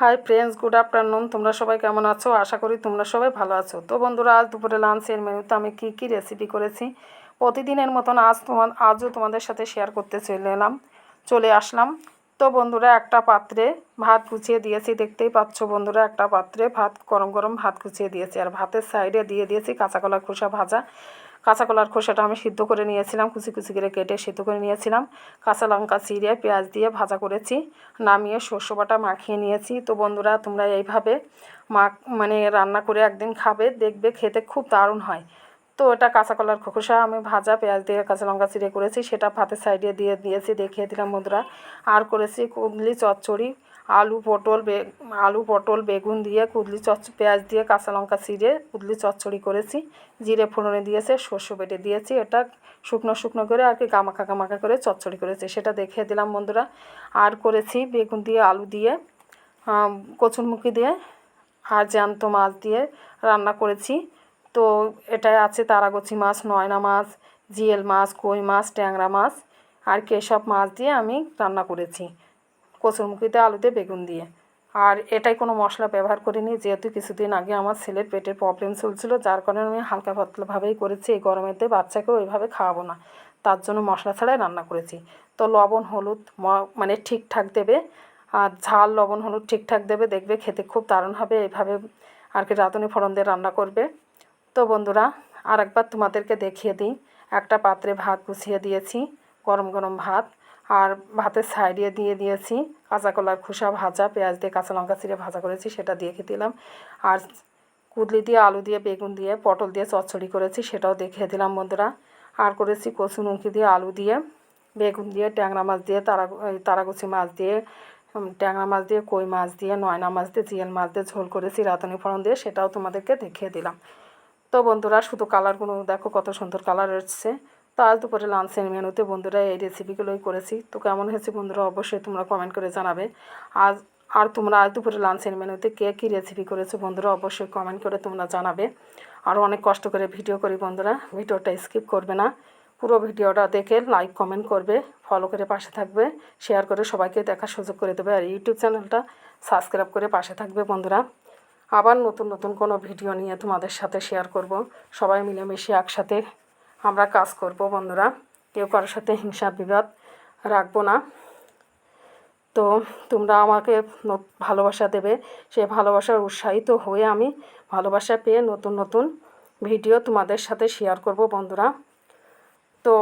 Hi friends good afternoon তোমরা সবাই কেমন আছো? আশা করি তোমরা সবাই ভালো আছো। তো বন্ধুরা, আজ দুপুরে লাঞ্চের মেনুতে আমি কী কী রেসিপি করেছি? প্রতিদিনের মতন আজ তোমার আজও তোমাদের সাথে শেয়ার করতে চলে এলাম, চলে আসলাম। তো বন্ধুরা, একটা পাত্রে ভাত গুছিয়ে দিয়েছি, দেখতেই পাচ্ছ বন্ধুরা, একটা পাত্রে ভাত গরম গরম ভাত গুছিয়ে দিয়েছি। আর ভাতের সাইডে দিয়ে দিয়েছি কাঁচা কলার খোসা ভাজা। কাঁচা কলার খোসাটা আমি সিদ্ধ করে নিয়েছিলাম, কুচি কুচি করে কেটে সিদ্ধ করে নিয়েছিলাম। কাঁচা লঙ্কা, চিড়ে, পেঁয়াজ দিয়ে ভাজা করেছি, নামিয়ে শস্য বাটা মাখিয়ে নিয়েছি। তো বন্ধুরা, তোমরা এইভাবে মাখ মানে রান্না করে একদিন খাবে, দেখবে খেতে খুব দারুণ হয়। তো এটা কাঁচা কলার খোসা, আমি ভাজা পেঁয়াজ দিয়ে কাঁচা লঙ্কা, চিড়ে করেছি, সেটা ভাতের সাইডে দিয়ে দিয়েছি, দেখিয়ে দিলাম বন্ধুরা। আর করেছি কুদলি চচ্চড়ি আলু পটল বে আলু পটল, বেগুন দিয়ে, কুদলি চচ পেঁয়াজ দিয়ে, কাঁচা লঙ্কা চিড়ে কুদলি চচ্চড়ি করেছি। জিরে ফোড়নে দিয়েছে শস্য বেটে দিয়েছি। এটা শুকনো শুকনো করে আর কি গামাখা গামাখা করে চচ্চড়ি করেছি। সেটা দেখিয়ে দিলাম বন্ধুরা। আর করেছি বেগুন দিয়ে, আলু দিয়ে কচুরমুখি দিয়ে আর জ্যান্ত মাছ দিয়ে রান্না করেছি। তো এটাই আছে তারাগছি মাছ, নয়না মাছ, জিয়েল মাছ, কই মাছ, ট্যাংরা মাছ আর কেসব মাছ দিয়ে আমি রান্না করেছি। কচুরমুখিতে আলুতে বেগুন দিয়ে। আর এটাই কোনো মশলা ব্যবহার করিনি, যেহেতু কিছুদিন আগে আমার ছেলের পেটের প্রবলেম চলছিল, যার কারণে আমি হালকা পাতলাভাবেই করেছি। এই গরমেতে বাচ্চাকেও ওইভাবে খাওয়াবো না। তার জন্য মশলা ছাড়াই রান্না করেছি। তো লবণ, হলুদ মানে ঠিকঠাক দেবে। আর ঝাল, লবণ, হলুদ ঠিকঠাক দেবে, দেখবে খেতে খুব দারুণ হবে। এইভাবে আর কি রাঁধুনি ফোড়ন দিয়ে রান্না করবে। তো বন্ধুরা আর একবার তোমাদেরকে দেখিয়ে দিই। একটা পাত্রে ভাত গুছিয়ে দিয়েছি, গরম গরম ভাত। আর ভাতের সাইডে দিয়ে দিয়েছি কাঁচা কলার খোসা ভাজা, পেঁয়াজ দিয়ে কাঁচা লঙ্কা চিড়ে ভাজা করেছি, সেটা দিয়ে খেয়ে দিলাম আর কুদলি দিয়ে, আলু দিয়ে, বেগুন দিয়ে, পটল দিয়ে চচ্চড়ি করেছি, সেটাও দেখিয়ে দিলাম বন্ধুরা। আর করেছি কচু কচুমুখি দিয়ে, আলু দিয়ে, বেগুন দিয়ে, ট্যাংরা মাছ দিয়ে, তারা তারাগুচি মাছ দিয়ে ট্যাংরা মাছ দিয়ে, কই মাছ দিয়ে, নয়না মাছ দিয়ে জিয়াল মাছ দিয়ে, ঝোল করেছি, রাঁধুনি ফোড়ন দিয়ে, সেটাও তোমাদেরকে দেখিয়ে দিলাম। তো বন্ধুরা, শুধু কালারগুলো দেখো, কত সুন্দর কালার এসছে। তো আজ দুপুরে লাঞ্চের মেনুতে বন্ধুরা এই রেসিপিগুলোই করেছি। তো কেমন হয়েছে বন্ধুরা অবশ্যই তোমরা কমেন্ট করে জানাবে। আজ আর তোমরা আজ দুপুরে লাঞ্চের মেনুতে কে কী রেসিপি করেছ বন্ধুরা অবশ্যই কমেন্ট করে তোমরা জানাবে। আরও অনেক কষ্ট করে ভিডিও করি বন্ধুরা, ভিডিওটা স্কিপ করবে না। পুরো ভিডিওটা দেখে লাইক কমেন্ট করবে ফলো করে পাশে থাকবে শেয়ার করে সবাইকে দেখার সুযোগ করে দেবে। আর ইউটিউব চ্যানেলটা সাবস্ক্রাইব করে পাশে থাকবে বন্ধুরা। আবার নতুন নতুন কোনো ভিডিও নিয়ে তোমাদের সাথে শেয়ার করব। সবাই মিলেমিশে একসাথে আমরা কাজ করব, বন্ধুরা। কেউ কারোর সাথে হিংসা, বিবাদ রাখব না। তো তোমরা আমাকে ভালোবাসা দেবে। সে ভালোবাসার উৎসাহিত হয়ে আমি ভালোবাসা পেয়ে নতুন নতুন ভিডিও তোমাদের সাথে শেয়ার করব, বন্ধুরা। তো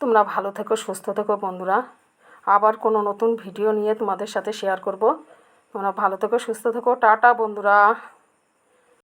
তোমরা ভালো থেকো, সুস্থ থেকো, বন্ধুরা। আবার কোনো নতুন ভিডিও নিয়ে তোমাদের সাথে শেয়ার করব। তোমরা ভালো থেকো, সুস্থ থেকো। টাটা, বন্ধুরা।